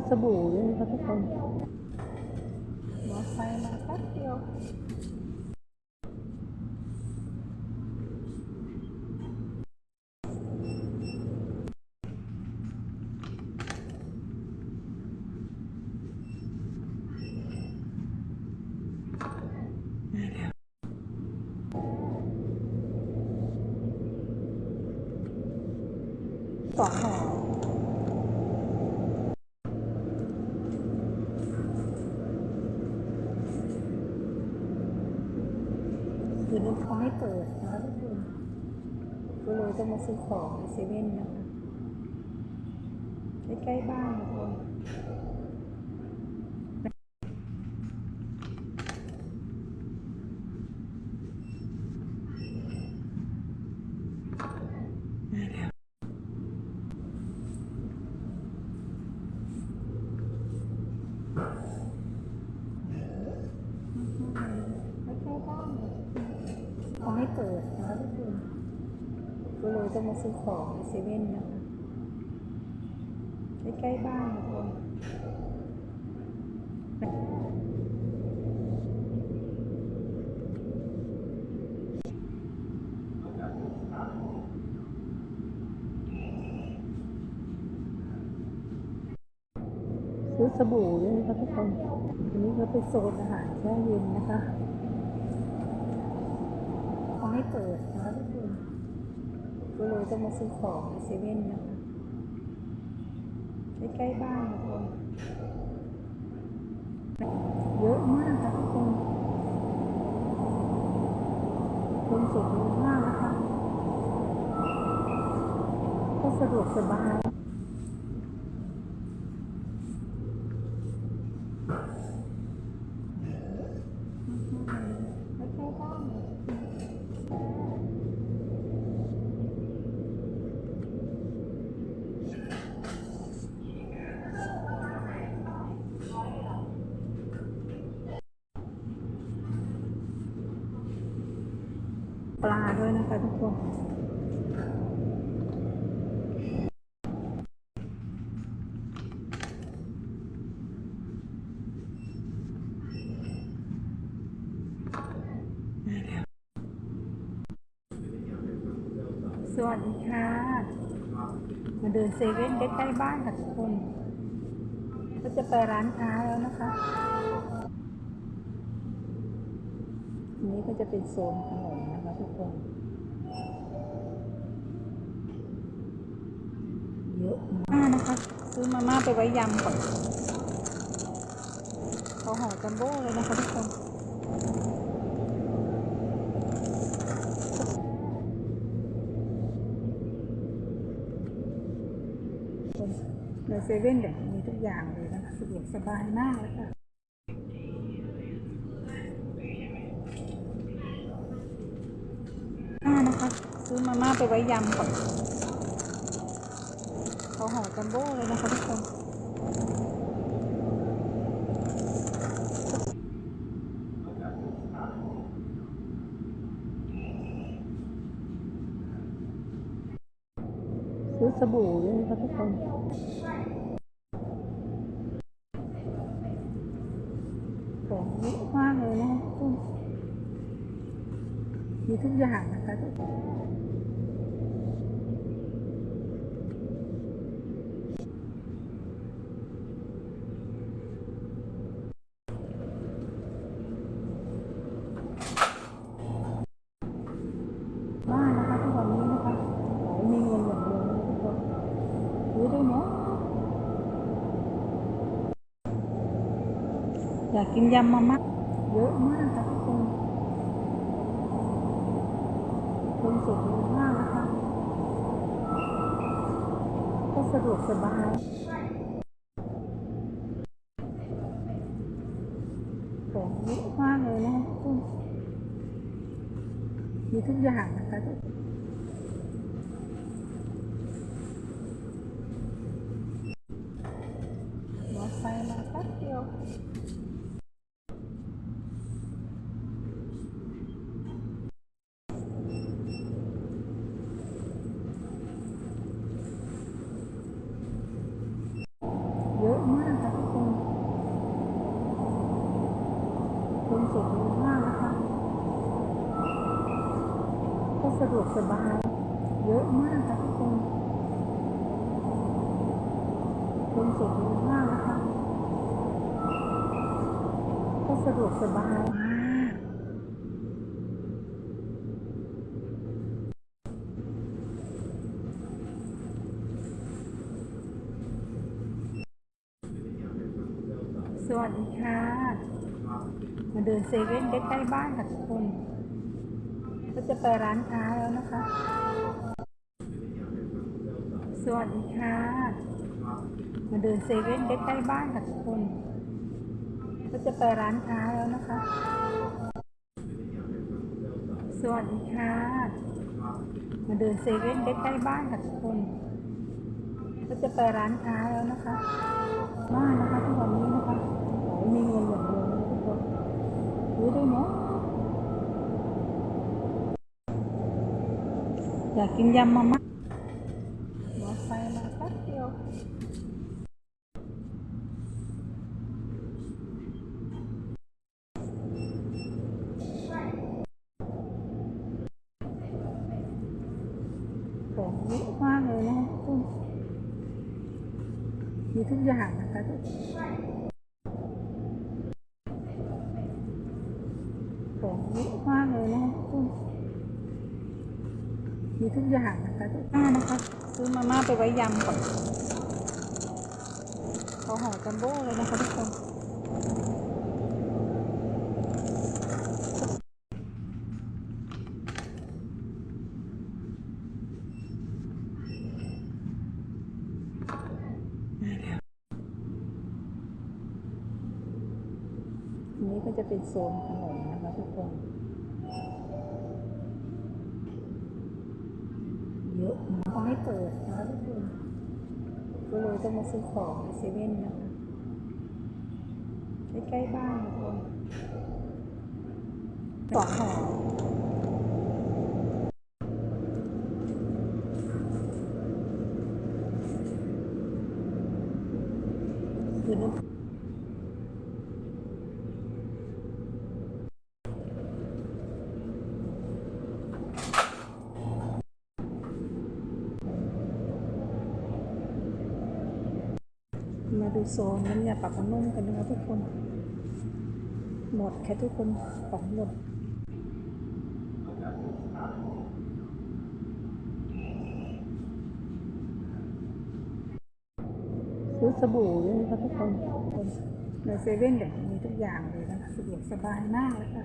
อสบู่ด้วยนะคะทุกคนมอไซค์มาแป๊บเดียวสองห่อคือลูกเขาไม่เปิดนะคะทุกคน ก็เลยต้องมาซื้อของเซเว่นนะคะใกล้ๆบ้านทุกคนไม่ใช่บ้านเขาไม่เปิดนะคะทุกคน ก็เลยต้องมาซื้อของในเซเว่นนะคะใกล้ๆบ้านทุกคนซื้อสบู่ด้วยนะคะทุกคนอันนี้ก็เป็นโซนอาหารแช่เย็นนะคะเขาไม่เปิดนะคะ ก็เลยต้องมาซื้อของในเซเว่นนะคะใกล้ๆบ้านทุกคนเยอะมากค่ะทุกคนคนสุดเยมากนะคะก็สะดวกสบายไม่ใช่บ้าน ปลา ด้วยนะคะทุกคนสวัสดีค่ะ มาเดินเซเว่นใกล้ๆบ้านค่ะทุกคน ก็จะไปร้านค้าแล้วนะคะ นี้ก็จะเป็นโซนขนม ทุกคนเยอะมากนะคะ ซื้อมาม่าไปไว้ยำก่อนเขาห่อจัมโบ้เลยนะคะทุกคนในเซเว่นเดี๋ยมีทุกอย่างเลยนะคะสะดวกสบายมากเลยค่ะ อ่านะคะ ซื้อมาม่าไปไว้ยำก่อนเขาห่อจัมโบ้เลยนะคะทุกคนซื้อสบู่ด้วยนะคะทุกคนของเยอะมากเลยนะคะทุกคน มีทุกอย่างนะคะทุกคนนะคะทุกวันนี้นะคะขอให้มีเงินอย่างเดียนะทุกคนซื้อได้เนาะอยากกินยำมาม่าเยอะมากค่ะทุกคน สุดเยอะมากนะคะก็สะดวกสบายของเยอะมากเลยนะคะทุกคนมีทุกอย่างนะคะทุกคนมอไซค์มาแป๊บเดียว เยอะมาก คนสดเยมากนะคะ ก็สะดวกสบาย เยอะมากค่ะทุกคนคนสดเยมากนะคะ ก็สะดวกสบายมากสวัสดีค่ะ มาเดินเซเว่นใกล้ๆบ้านค่ะทุกคน ก็จะไปร้านค้าแล้วนะคะ สวัสดีค่ะ มาเดินเซเว่นใกล้ๆบ้านค่ะทุกคน ก็จะไปร้านค้าแล้วนะคะ สวัสดีค่ะ มาเดินเซเว่นใกล้ๆบ้านค่ะทุกคน ก็จะไปร้านค้าแล้วนะคะมากนะคะทุกวันนี้นะคะมีเงินอย่างเดียวนะทุกคน รู้ด้วยเนาะอยากกินยำมาม่าหมอ ทุกอย่างนะคะทุกท่านะคะ ซื้อมาม่าไปไว้ยำก่อนเขาห่อจัมโบ้เลยนะคะทุกคนอันนี้ก็จะเป็นโซนขนมนะคะทุกคน เยอะนะเขาให้เปิดนะคะทุกคนก็เลยต้องมาซื้อของในเซเว่นนะคะใกล้ๆบ้านทุกคนสองห่อคือ มาดูโซนน้ำยาปรับผ้านุ่มกันนะคะทุกคน หมดแค่ทุกคนของหมดซื้อสบู่ด้วยนะคะทุกคนในเซเว่นเดี๋ยวมีทุกอย่างเลยนะคะสะดวกสบายมากเลยค่ะ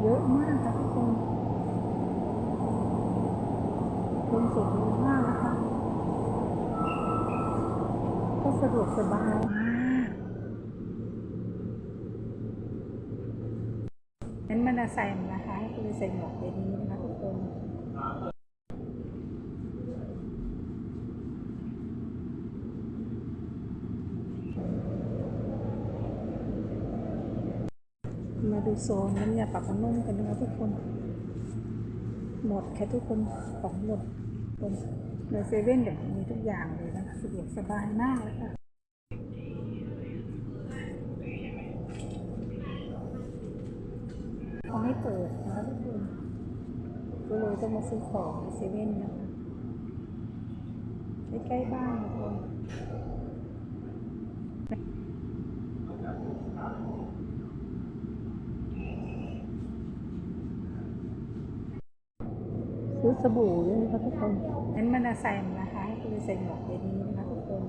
เยอะมากค่ะทุกคน คน สดเยอะมากนะคะก็สะดวกสบายมากนั้นมันจะใส่นะคะก็เลยใส่หมวกแบบนี้นะคะทุกคนมาดูโซนน้ำยาปรับผ้านุ่มกันนะคะทุกคน หมดแค่ทุกคนของหมด คนในเซเว่นเดี๋ยวมีทุกอย่างเลยนะคะสะดวกสบายมากเลยค่ะเขาไม่เปิดนะทุกคนก็เลยต้องมาซื้อของในเซเว่นนะคะใกล้ๆบ้านนะทุกคน ซื้อสบู่ด้วยนะคะทุกคนนั้นมันจะใส่นะคะก็เลยใส่หมวกแบบนี้นะคะทุกคน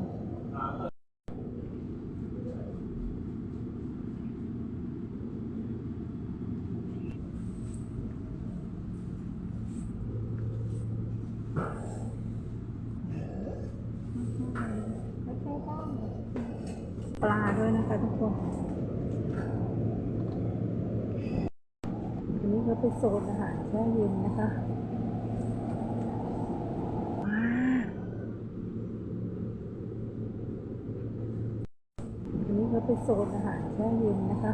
ปลาด้วยนะคะทุกคนอันนี้ก็เป็นโซนอาหารแช่เย็นนะคะว้าวอันนี้ ก็เป็นโซนอาหารแช่เย็นนะคะ